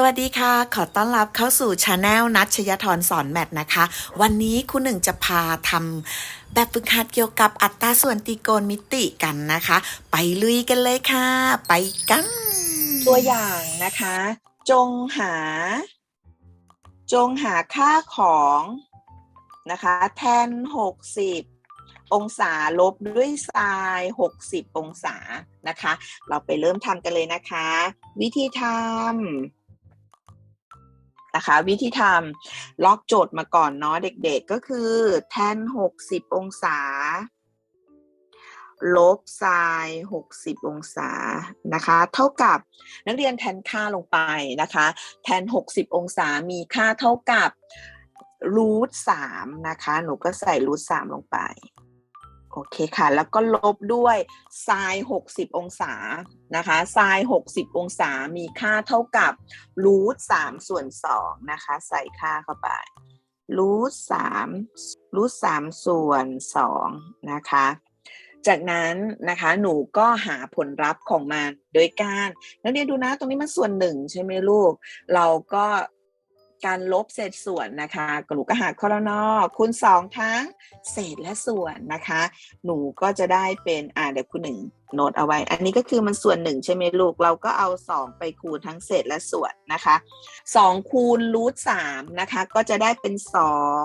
สวัสดีค่ะ ขอต้อนรับเข้าสู่ชาแนลนัชยธรสอนแมทนะคะ วันนี้คุณหนึ่งจะพาทำแบบฝึกหัดเกี่ยวกับอัตราส่วนตรีโกณมิติกันนะคะ ไปลุยกันเลยค่ะ ไปกัน ตัวอย่างนะคะ จงหา จงหาค่าของนะคะแทนหกสิบองศาลบด้วยไซน์หกสิบองศานะคะ เราไปเริ่มทำกันเลยนะคะ วิธีทำ นะคะ วิธีทำล็อกโจทย์มาก่อนเนาะเด็กๆก็คือ แทนหกสิบองศา ลบไซน์60 องศานะคะ เท่ากับนักเรียนแทนค่าลงไปนะคะ แทน 60 องศามีค่าเท่ากับรูท3นะคะ หนูก็ใส่รูท3ลงไป โอเคค่ะ แล้วก็ลบด้วยไซน์60 องศานะคะไซน์60 องศามีค่าเท่ากับรูท3ส่วน2นะคะ ใส่ค่าเข้าไปรูท3รูท3ส่วน2นะคะ จากนั้นนะคะหนูก็หาผลลัพธ์ของมันโดยการนักเรียนดูนะตรงนี้มันส่วนหนึ่งใช่ไหมลูก เราก็ การลบเศษส่วนนะคะก็หนูก็หาข้อละนอคูณสองทั้งเศษและส่วนนะคะ หนูก็จะได้เป็นอ่าเดี๋ยวคุณหนึ่งโน้ตเอาไว้ อันนี้ก็คือมันส่วนหนึ่งใช่ไหมลูก เราก็เอาสองไปคูณทั้งเศษและส่วนนะคะสองคูณรูทสามนะคะ ก็จะได้เป็นสอง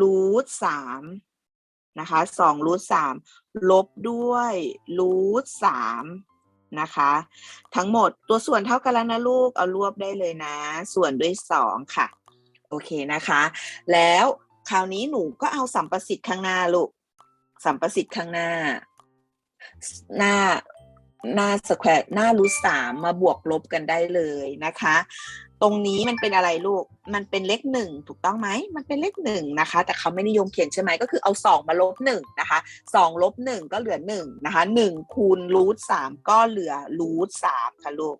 รูทสามนะคะสองรูทสามลบด้วยรูทสาม นะคะ ทั้งหมดตัวส่วนเท่ากันแล้วนะลูกเอารวบได้เลยนะ ส่วนด้วยสองค่ะ โอเคนะคะ แล้วคราวนี้หนูก็เอาสัมประสิทธิ์ข้างหน้าลูกสัมประสิทธิ์ข้างหน้า หน้าหน้าสแควร์หน้ารูทสามมาบวกลบกันได้เลยนะคะ ตรงนี้มันเป็นอะไรลูก มันเป็นเลขหนึ่งถูกต้องไหม มันเป็นเลขหนึ่งนะคะ แต่เขาไม่นิยมเขียนใช่ไหมก็คือเอาสองมาลบหนึ่งนะคะสองลบหนึ่งก็เหลือหนึ่งนะคะหนึ่งคูณรูทสามก็เหลือรูทสามค่ะลูก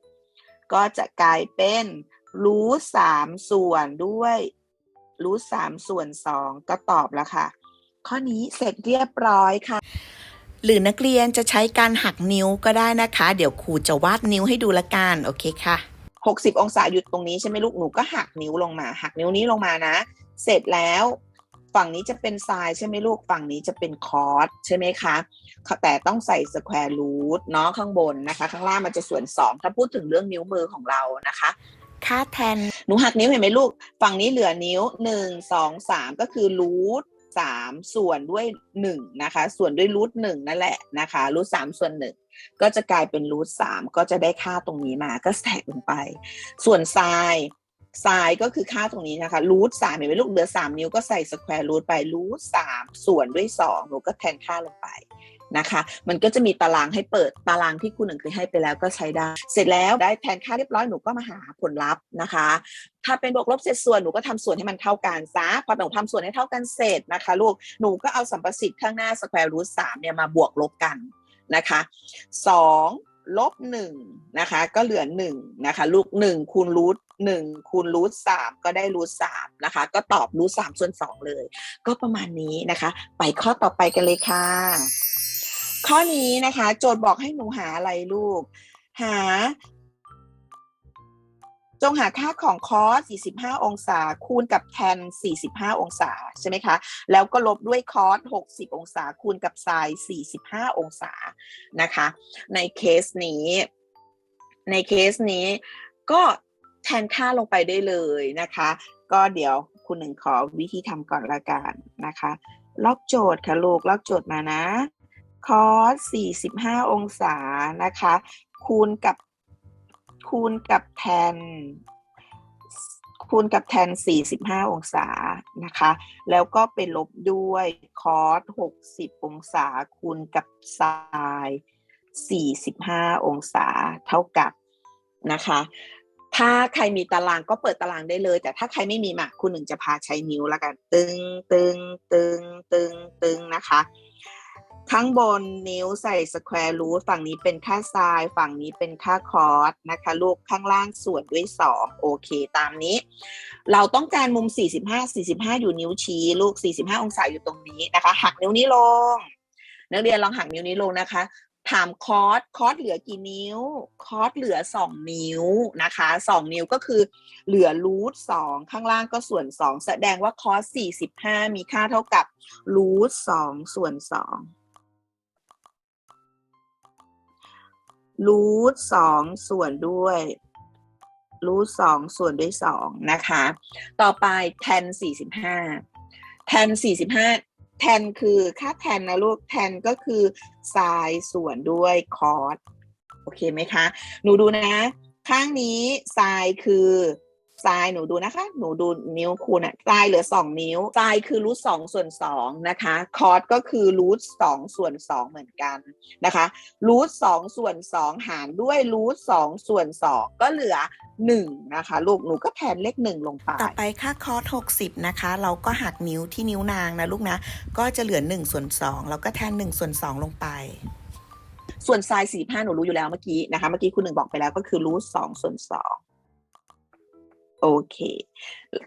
ก็จะกลายเป็นรูทสามส่วนด้วยรูทสามส่วนสองก็ตอบแล้วค่ะ ข้อนี้เสร็จเรียบร้อยค่ะหรือนักเรียนจะใช้การหักนิ้วก็ได้นะคะ เดี๋ยวครูจะวาดนิ้วให้ดูละกัน โอเคค่ะ หกสิบองศาอยู่ตรงนี้ใช่ไหมลูกหนูก็หักนิ้วลงมา หักนิ้วนี้ลงมานะ เสร็จแล้วฝั่งนี้จะเป็นไซน์ใช่ไหมลูกฝั่งนี้จะเป็นคอร์สใช่ไหมคะแต่ต้องใส่สแควร์รูทเนาะข้างบนนะคะ ข้างล่างมันจะส่วนสองถ้าพูดถึงเรื่องนิ้วมือของเรานะคะ ค่าแทน หนูหักนิ้วเห็นไหมลูก ฝั่งนี้เหลือนิ้วหนึ่งสองสามก็คือรูทสามส่วนด้วยหนึ่งนะคะ ส่วนด้วยรูทหนึ่งนั่นแหละนะคะรูทสามส่วนหนึ่ง ก็จะกลายเป็นรูทสามก็จะได้ค่าตรงนี้มาก็แทกลงไป ส่วนไซน์ไซน์ก็คือค่าตรงนี้นะคะรูทสามเห็นไหมลูกเหลือสามนิ้วก็ใส่สแควร์รูทไปรูทสามส่วนด้วยสองหนูก็แทนค่าลงไปนะคะ มันก็จะมีตารางให้เปิดตารางที่คุณหนึ่งเคยให้ไปแล้วก็ใช้ได้ เสร็จแล้วได้แทนค่าเรียบร้อยหนูก็มาหาผลลัพธ์นะคะ ถ้าเป็นบวกลบเศษส่วนหนูก็ทำส่วนให้มันเท่ากันซะพอหนูทำส่วนให้เท่ากันเสร็จนะคะ ลูกหนูก็เอาสัมประสิทธิ์ข้างหน้าสแควร์รูทสามเนี่ยมาบวกลบกัน นะคะสองลบหนึ่งนะคะก็เหลือหนึ่งนะคะลูกหนึ่งคูณรูทหนึ่งคูณรูทสามก็ได้รูทสามนะคะก็ตอบรูทสามส่วนสองเลย ก็ประมาณนี้นะคะ ไปข้อต่อไปกันเลยค่ะ ข้อนี้นะคะ โจทย์บอกให้หนูหาอะไรลูก หา จงหาค่าของคอส45 องศา คูณกับแทน 45 องศาใช่ไหมคะ แล้วก็ลบด้วยคอส60 องศา คูณกับไซน์45 องศานะคะ ในเคสนี้ ในเคสนี้ก็แทนค่าลงไปได้เลยนะคะ ก็เดี๋ยวคุณหนึ่งขอวิธีทำก่อนละกันนะคะ ล็อกโจทย์ค่ะลูก ล็อกโจทย์มานะ คอส45 องศานะคะ คูณกับ คูณกับแทน คูณกับแทน 45 องศานะคะ แล้วก็ไปลบด้วยคอส60 องศา คูณกับไซน์45 องศาเท่ากับนะคะ ถ้าใครมีตารางก็เปิดตารางได้เลย แต่ถ้าใครไม่มีมาคุณหนึ่งจะพาใช้นิ้วแล้วกัน ตึง ตึง ตึง ตึง ตึงนะคะ ข้างบนนิ้วใส่สแควร์รูทฝั่งนี้เป็นค่าไซน์ฝั่งนี้เป็นค่าคอร์สนะคะลูกข้างล่างส่วนด้วย2โอเค ตามนี้ เราต้องการมุม 45 45 อยู่นิ้วชี้ลูก 45 องศาอยู่ตรงนี้นะคะ หักนิ้วนี้ลง นักเรียนลองหักนิ้วนี้ลงนะคะ ถามคอร์สคอร์สเหลือกี่นิ้ว คอร์สเหลือ 2 นิ้วนะคะ 2 นิ้วก็คือเหลือรูทสองข้างล่างก็ส่วน 2 แสดงว่าคอร์ส45 มีค่าเท่ากับรูทสองส่วน2 รูทสองส่วนด้วยรูทสองส่วนด้วยสองนะคะ ต่อไปแทนสี่สิบห้าแทนสี่สิบห้าแทนคือค่าแทนนะลูกแทนก็คือไซน์ส่วนด้วยคอสโอเคไหมคะ หนูดูนะ ข้างนี้ไซน์คือ ไซน์หนูดูนะคะ หนูดูนิ้วคุณอะไซน์เหลือสองนิ้วไซน์คือรูทสองส่วนสองนะคะคอสก็คือรูทสองส่วนสองเหมือนกันนะคะรูทสองส่วนสองหารด้วยรูทสองส่วนสองก็เหลือหนึ่งนะคะลูกหนูก็แทนเลขหนึ่งลงไป ต่อไปค่าคอร์ส60นะคะ เราก็หักนิ้วที่นิ้วนางนะลูกนะ ก็จะเหลือ1ส่วน2เราก็แทน1ส่วน2ลงไปส่วนไซน์สี่ห้าหนูรู้อยู่แล้วเมื่อกี้นะคะ เมื่อกี้คุณหนึ่งบอกไปแล้วก็คือรูทสองส่วนสอง โอเค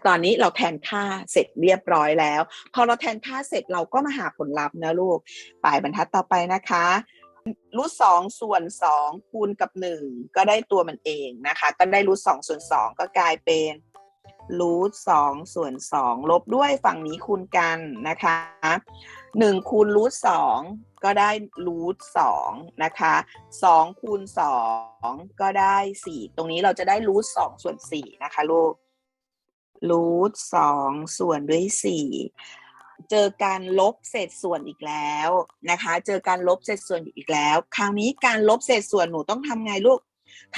ตอนนี้เราแทนค่าเสร็จเรียบร้อยแล้ว พอเราแทนค่าเสร็จเราก็มาหาผลลัพธ์นะลูกปลายบรรทัดต่อไปนะคะรูทสองส่วนสองคูณกับหนึ่งก็ได้ตัวมันเองนะคะ ก็ได้รูทสองส่วนสองก็กลายเป็นรูทสองส่วนสองลบด้วยฝั่งนี้คูณกันนะคะ หนึ่งคูณรูทสองก็ได้รูทสองนะคะสองคูณสองก็ได้สี่ตรงนี้เราจะได้รูทสองส่วนสี่นะคะลูกรูทสองส่วนด้วยสี่เจอการลบเศษส่วนอีกแล้วนะคะ เจอการลบเศษส่วนอีกแล้ว คราวนี้การลบเศษส่วนหนูต้องทำไงลูก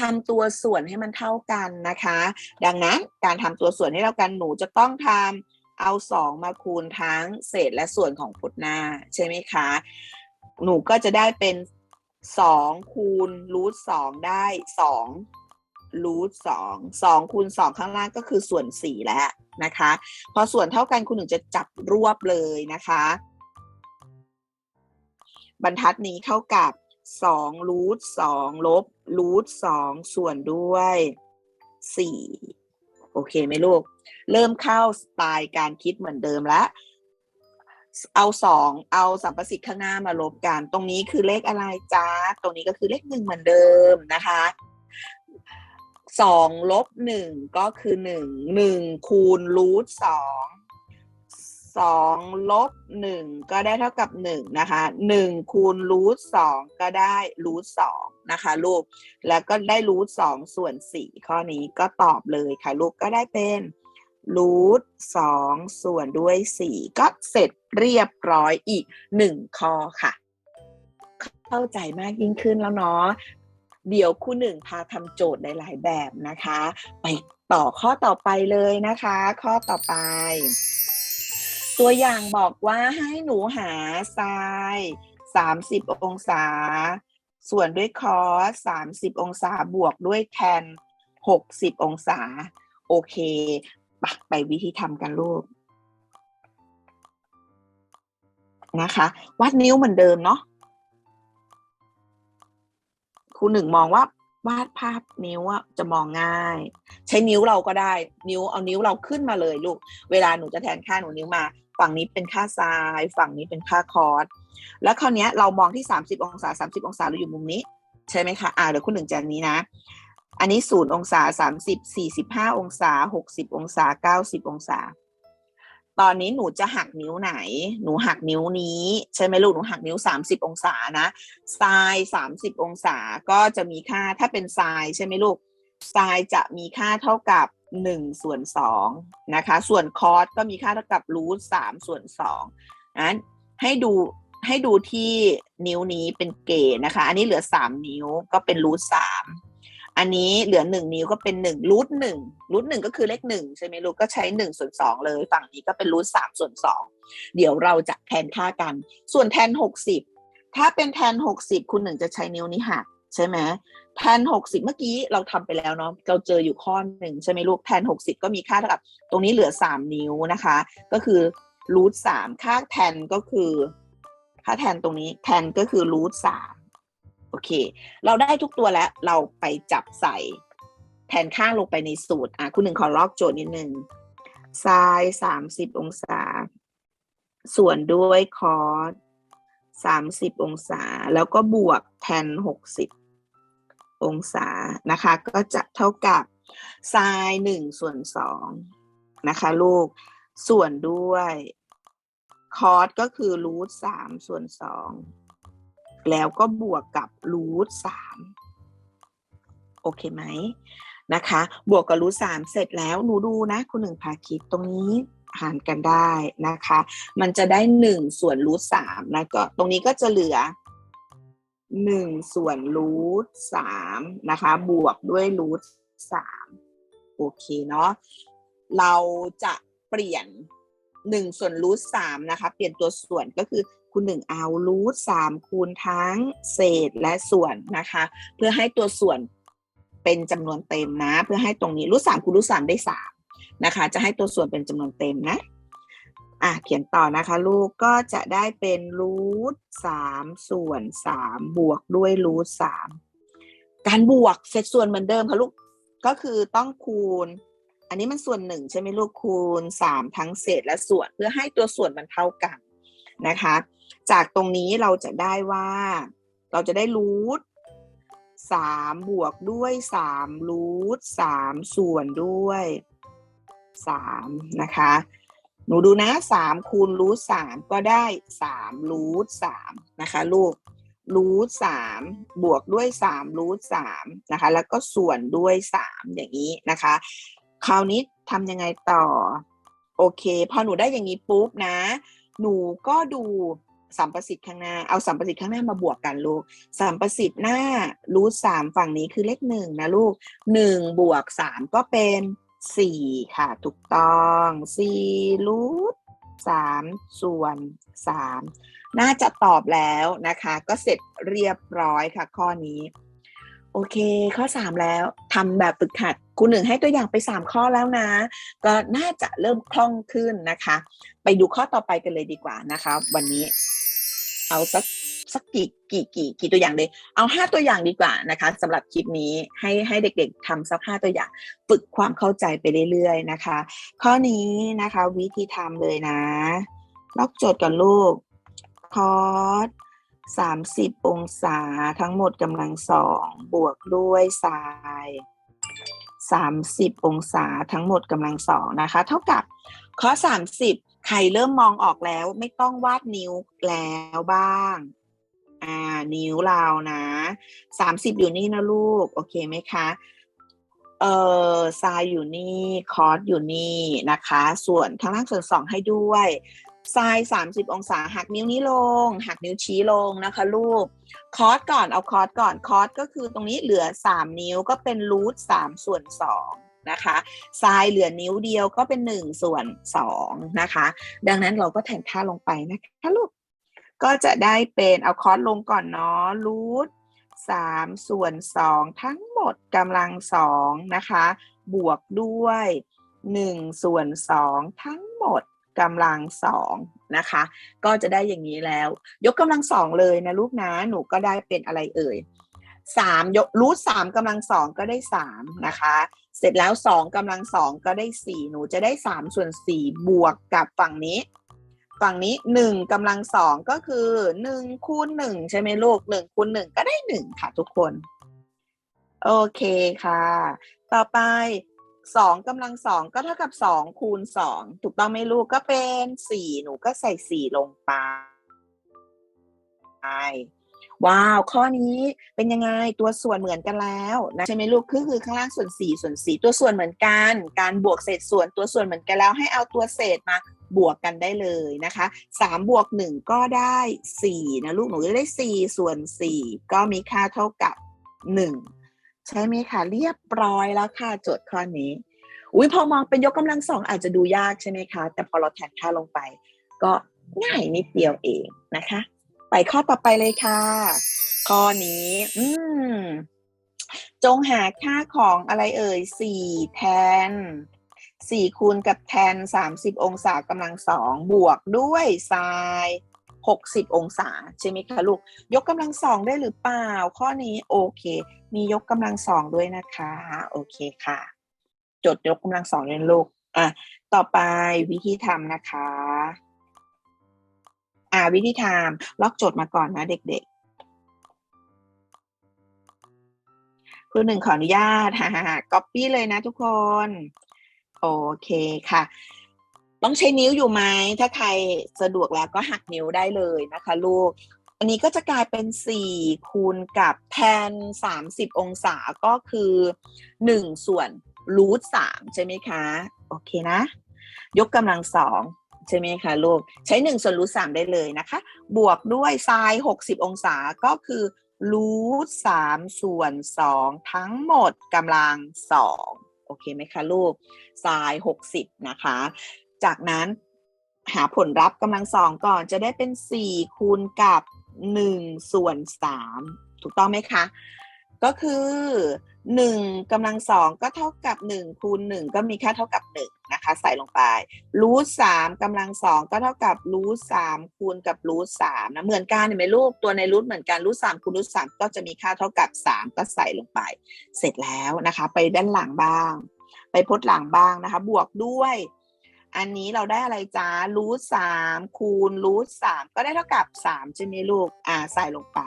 ทำตัวส่วนให้มันเท่ากันนะคะ ดังนั้นการทำตัวส่วนให้เท่ากันหนูจะต้องทำ เอาสองมาคูณทั้งเศษและส่วนของพุทหน้าใช่ไหมคะ หนูก็จะได้เป็นสองคูณรูทสองได้สองรูทสองสองคูณสองข้างล่างก็คือส่วนสี่แล้วนะคะ พอส่วนเท่ากันคุณหนึ่งจะจับรวบเลยนะคะ บรรทัดนี้เท่ากับสองรูทสองลบรูทสองส่วนด้วยสี่โอเคไหมลูก เริ่มเข้าสไตล์การคิดเหมือนเดิมแล้วเอาสองเอาสัมประสิทธิ์ข้างหน้ามาลบกัน ตรงนี้คือเลขอะไรจ้าตรงนี้ก็คือเลขหนึ่งเหมือนเดิมนะคะสองลบหนึ่งก็คือหนึ่งหนึ่งคูณรูทสองสองลบหนึ่งก็ได้เท่ากับหนึ่งนะคะหนึ่งคูณรูทสองก็ได้รูทสองนะคะลูกแล้วก็ได้รูทสองส่วนสี่ข้อนี้ก็ตอบเลยค่ะลูกก็ได้เป็น รูทสองส่วนด้วยสี่ก็เสร็จเรียบร้อยอีกหนึ่งข้อค่ะ เข้าใจมากยิ่งขึ้นแล้วเนาะเดี๋ยวครูหนึ่งพาทำโจทย์หลาย ๆ แบบนะคะ ไปต่อข้อต่อไปเลยนะคะ ข้อต่อไป ตัวอย่างบอกว่าให้หนูหาไซน์30 องศา ส่วนด้วยคอส30 องศาบวกด้วยแทน 60 องศา โอเค ปไปวิธีทำกันลูกนะคะวัดนิ้วเหมือนเดิมเนาะครูหนึ่งมองว่าวาดภาพนิ้วอะจะมองง่าย ใช้นิ้วเราก็ได้ นิ้วเอานิ้วเราขึ้นมาเลยลูก เวลาหนูจะแทนค่าหนูนิ้วมา ฝั่งนี้เป็นค่าซ้าย ฝั่งนี้เป็นค่าคอร์สแล้วคราวนี้เรามองที่ 30 องศา 30 องศาเราอยู่มุมนี้ ใช่ไหมคะอ่าเดี๋ยวคุณหนึ่งจากนี้นะ อันนี้ศูนย์องศา30 45องศา60องศา90องศา ตอนนี้หนูจะหักนิ้วไหน หนูหักนิ้วนี้ ใช่ไหมลูกหนูหักนิ้ว30องศานะไซน์30องศาก็จะมีค่าถ้าเป็นไซน์ใช่ไหมลูกไซน์จะมีค่าเท่ากับ1ส่วน2นะคะ ส่วนคอสก็มีค่าเท่ากับรูท3ส่วน2นั้นให้ดูให้ดูที่นิ้วนี้เป็นเกณฑ์นะคะ อันนี้เหลือ3นิ้วก็เป็นรูท3 อันนี้เหลือ1นิ้วก็เป็น1รูท1รูท1ก็คือเลข1ใช่ไหมลูกก็ใช้1ส่วน2เลย ฝั่งนี้ก็เป็นรูท3ส่วน2เดี๋ยวเราจะแทนค่ากัน ส่วนแทน60ถ้าเป็นแทน60คุณหนึ่งจะใช้นิ้วนี้หักใช่ไหมแทน60เมื่อกี้เราทำไปแล้วเนาะเราเจออยู่ข้อหนึ่งใช่ไหมลูกแทน60ก็มีค่าเท่ากับ ตรงนี้เหลือ3นิ้วนะคะ ก็คือรูท3ค่าแทนก็คือ ค่าแทนตรงนี้แทนก็คือรูท3 โอเค เราได้ทุกตัวแล้วเราไปจับใส่แทนค่าลงไปในสูตรอะคุณหนึ่งขอลอกโจทย์นิดนึงไซน์สามสิบองศา ส่วนด้วยคอสสามสิบองศา แล้วก็บวกแท tan หกสิบองศานะคะ ก็จะเท่ากับ sin หนึ่งส่วนสองนะคะ ลูกส่วนด้วย cos ก็คือ root สามส่วนสอง แล้วก็บวกกับ root สามโอเคไหมนะคะ บวกกับ root สามเสร็จแล้วหนูดูนะคุณหนึ่งพาคิดตรงนี้หารกันได้นะคะ มันจะได้หนึ่งส่วน root สามนะก็ตรงนี้ก็จะเหลือหนึ่งส่วน root สามนะคะ บวกด้วย root สามโอเคเนาะเราจะเปลี่ยนหนึ่งส่วน root สามนะคะ เปลี่ยนตัวส่วนก็คือ คุณหนึ่งเอา root สามคูณทั้งเศษและส่วนนะคะ เพื่อให้ตัวส่วนเป็นจำนวนเต็มนะ เพื่อให้ตรงนี้ root สามคูณ root สามได้สามนะคะ จะให้ตัวส่วนเป็นจำนวนเต็มนะอะเขียนต่อนะคะ ลูกก็จะได้เป็นรูทสามส่วนสามบวกด้วยรูทสามการบวกเศษส่วนเหมือนเดิมค่ะลูกก็คือต้องคูณ อันนี้มันส่วนหนึ่งใช่ไหมลูกคูณสามทั้งเศษและส่วนเพื่อให้ตัวส่วนมันเท่ากัน นะคะ จากตรงนี้เราจะได้ว่า เราจะได้รูทสามบวกด้วยสามรูทสามส่วนด้วยสามนะคะ หนูดูนะสามคูณรูทสามก็ได้สามรูทสามนะคะลูกรูทสามบวกด้วยสามรูทสามนะคะ แล้วก็ส่วนด้วยสามอย่างนี้นะคะ คราวนี้ทำยังไงต่อ โอเค พอหนูได้อย่างนี้ปุ๊บนะ หนูก็ดูสัมประสิทธิ์ข้างหน้า เอาสัมประสิทธิ์ข้างหน้ามาบวกกันลูก สัมประสิทธิ์หน้ารูทสามฝั่งนี้คือเลขหนึ่งนะลูกหนึ่งบวกสามก็เป็นสี่ค่ะ ถูกต้องสี่รูทสามส่วนสามน่าจะตอบแล้วนะคะ ก็เสร็จเรียบร้อยค่ะข้อนี้ อเค ข้อสามแล้วทำแบบฝึกหัดครูหนึ่งให้ตัวอย่างไปสามข้อแล้วนะ ก็น่าจะเริ่มคล่องขึ้นนะคะ ไปดูข้อต่อไปกันเลยดีกว่านะคะ วันนี้ เอาสักสักกี่กี่กี่กี่ตัวอย่างเลย เอาห้าตัวอย่างดีกว่านะคะสำหรับคลิปนี้ให้ให้เด็กๆทำสักห้าตัวอย่าง ฝึกความเข้าใจไปเรื่อยๆนะคะ ข้อนี้นะคะวิธีทำเลยนะ ล็อกโจทย์กับลูกคอสสามสิบองศาทั้งหมดกำลังสองบวกด้วยไซน์สามสิบองศาทั้งหมดกำลังสองนะคะ เท่ากับข้อสามสิบใครเริ่มมองออกแล้วไม่ต้องวาดนิ้วแล้วบ้าง อ่า นิ้วเรานะสามสิบอยู่นี่นะลูก โอเคไหมคะเอ่อซน์อยู่นี่ คอสอยู่นี่นะคะ ส่วนข้างล่างส่วนสองให้ด้วย ไซน์สามสิบองศาหักนิ้วนี้ลง หักนิ้วชี้ลงนะคะลูก คอร์สก่อนเอาคอร์สก่อนคอร์สก็คือตรงนี้เหลือสามนิ้วก็เป็นรูทสามส่วนสองนะคะไซน์เหลือนิ้วเดียวก็เป็นหนึ่งส่วนสองนะคะ ดังนั้นเราก็แทนค่าลงไปนะคะลูก ก็จะได้เป็นเอาคอร์สลงก่อนเนาะรูทสามส่วนสองทั้งหมดกำลังสองนะคะ บวกด้วยหนึ่งส่วนสองทั้งหมด กำลังสองนะคะ ก็จะได้อย่างนี้แล้ว ยกกำลังสองเลยนะลูกนะหนูก็ได้เป็นอะไรเอ่ยสามยกรูทสามกำลังสองก็ได้สามนะคะ เสร็จแล้วสองกำลังสองก็ได้สี่หนูจะได้สามส่วนสี่บวกกับฝั่งนี้ฝั่งนี้หนึ่งกำลังสองก็คือหนึ่งคูณหนึ่งใช่ไหมลูกหนึ่งคูณหนึ่งก็ได้หนึ่งค่ะทุกคน โอเคค่ะ ต่อไป สองกำลังสองก็เท่ากับสองคูณสองถูกต้องไหมลูกก็เป็นสี่หนูก็ใส่สี่ลงไปว้าว ข้อนี้เป็นยังไงตัวส่วนเหมือนกันแล้วนะใช่ไหมลูกคือคือข้างล่างส่วน4ส่วน4ตัวส่วนเหมือนกัน การบวกเศษส่วนตัวส่วนเหมือนกันแล้ว ให้เอาตัวเศษมาบวกกันได้เลยนะคะ3บวก1ก็ได้4นะลูกหนูจะได้4ส่วน4ก็มีค่าเท่ากับ1 ใช่ไหมคะเรียบร้อยแล้วค่ะโจทย์ข้อนี้อุ้ยพอมองเป็นยกกำลังสองอาจจะดูยากใช่ไหมคะ แต่พอเราแทนค่าลงไป ก็ง่ายนิดเดียวเองนะคะ ไปข้อต่อไปเลยค่ะ ข้อนี้ อืม จงหาค่าของอะไรเอ่ยสี่แทนสี่คูณกับแทนสามสิบองศากำลังสองบวกด้วยไซน์ หกสิบองศาใช่ไหมคะลูก ยกกำลังสองได้หรือเปล่า ข้อนี้โอเค มียกกำลังสองด้วยนะคะ โอเคค่ะ จดยกกำลังสองเลยนลูกอะต่อไปวิธีทำนะคะ อ่าวิธีทำล็อกโจทย์มาก่อนนะเด็กๆครูหนึ่งขออนุญาตฮ่าฮ่าก๊อปปี้เลยนะทุกคน โอเคค่ะ ต้องใช้นิ้วอยู่ไหมถ้าใครสะดวกแล้วก็หักนิ้วได้เลยนะคะลูก อันนี้ก็จะกลายเป็น 4 คูณกับแทน 30 องศาก็คือ 1 ส่วนรูท3ใช่ไหมคะ โอเคนะ ยกกำลังสองใช่ไหมคะลูก ใช้ 1 ส่วนรูท3ได้เลยนะคะ บวกด้วยไซน์ 60 องศาก็คือรูท3ส่วน2ทั้งหมดกำลัง2โอเคไหมคะลูกไซน์ 60 นะคะ จากนั้นหาผลลัพธ์กำลังสองก่อนจะได้เป็น 4 คูณกับ1ส่วน3ถูกต้องไหมคะ ก็คือ1กำลังสองก็เท่ากับ1คูณ1ก็มีค่าเท่ากับ1นะคะใส่ลงไปรูทสามกำลังสองก็เท่ากับรูทสามคูณกับรูทสามนะเหมือนกันเห็นไหมลูกตัวในรูทเหมือนกันรูทสามคูณรูทสามก็จะมีค่าเท่ากับ3ก็ใส่ลงไป เสร็จแล้วนะคะ ไปด้านหลังบ้าง ไปพจน์หลังบ้างนะคะ บวกด้วย อันนี้เราได้อะไรจ้ารูทสามคูณรูทสามก็ได้เท่ากับสามใช่ไหมลูกอ่าใส่ลงไป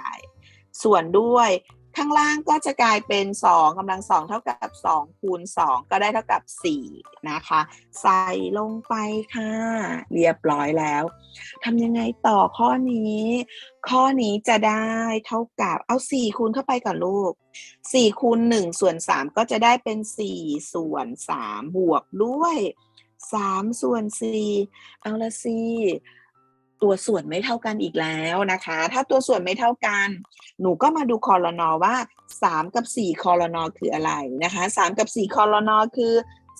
ส่วนด้วยข้างล่างก็จะกลายเป็นสองกำลังสองเท่ากับสองคูณสองก็ได้เท่ากับสี่นะคะ ใส่ลงไปค่ะ เรียบร้อยแล้วทำยังไงต่อข้อนี้ ข้อนี้จะได้เท่ากับเอาสี่คูณเข้าไปก่อนลูกสี่คูณหนึ่งส่วนสามก็จะได้เป็นสี่ส่วนสามบวกด้วย สามส่วนสี่เอาละสิตัวส่วนไม่เท่ากันอีกแล้วนะคะ ถ้าตัวส่วนไม่เท่ากัน หนูก็มาดูคอรนอว่าสามกับสี่คอรนอคืออะไรนะคะสามกับสี่คอรนอคือ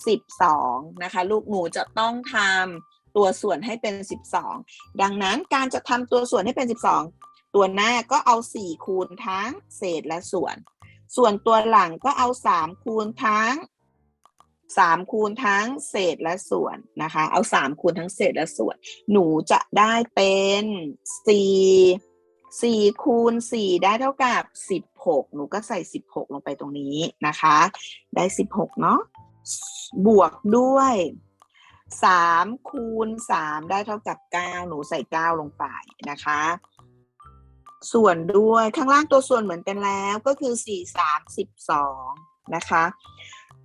สิบสองนะคะ ลูกหนูจะต้องทำตัวส่วนให้เป็นสิบสองดังนั้นการจะทำตัวส่วนให้เป็นสิบสองตัวหน้าก็เอาสี่คูณทั้งเศษและส่วน ส่วนตัวหลังก็เอาสามคูณทั้ง สามคูณทั้งเศษและส่วนนะคะ เอาสามคูณทั้งเศษและส่วน หนูจะได้เป็นสี่สี่คูณสี่ได้เท่ากับสิบหกหนูก็ใส่สิบหกลงไปตรงนี้นะคะ ได้สิบหกเนาะบวกด้วยสามคูณสามได้เท่ากับเก้าหนูใส่เก้าลงไปนะคะ ส่วนด้วยข้างล่างตัวส่วนเหมือนกันแล้วก็คือสี่สามสิบสองนะคะ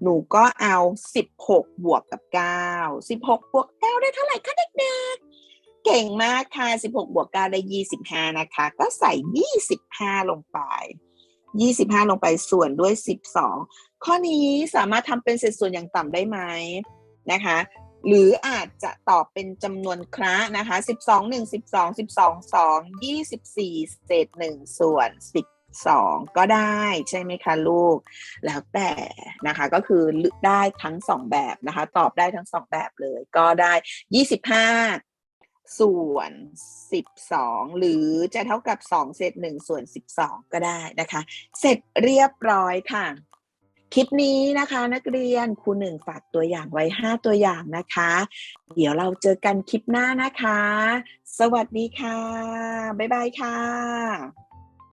หนูก็เอาสิบหกบวกกับเก้าสิบหกบวกเก้าได้เท่าไหร่คะเด็กๆ เก่งมากค่ะสิบหกบวกเก้าได้ยี่สิบห้านะคะ ก็ใส่ยี่สิบห้าลงไปยี่สิบห้าลงไปส่วนด้วยสิบสองข้อนี้สามารถทำเป็นเศษส่วนอย่างต่ำได้ไหมนะคะ หรืออาจจะตอบเป็นจำนวนคระนะคะสิบสองหนึ่งสิบสองสิบสองสองยี่สิบสี่เศษหนึ่งส่วนสิบ สองก็ได้ใช่ไหมคะลูก แล้วแต่นะคะก็คือได้ทั้งสองแบบนะคะ ตอบได้ทั้งสองแบบเลย ก็ได้ยี่สิบห้าส่วนสิบสองหรือจะเท่ากับสองเศษหนึ่งส่วนสิบสองก็ได้นะคะ เสร็จเรียบร้อยค่ะคลิปนี้นะคะนักเรียนครูหนึ่งฝากตัวอย่างไว้ 5 ตัวอย่างนะคะ เดี๋ยวเราเจอกันคลิปหน้านะคะ สวัสดีค่ะ บ๊ายบายค่ะ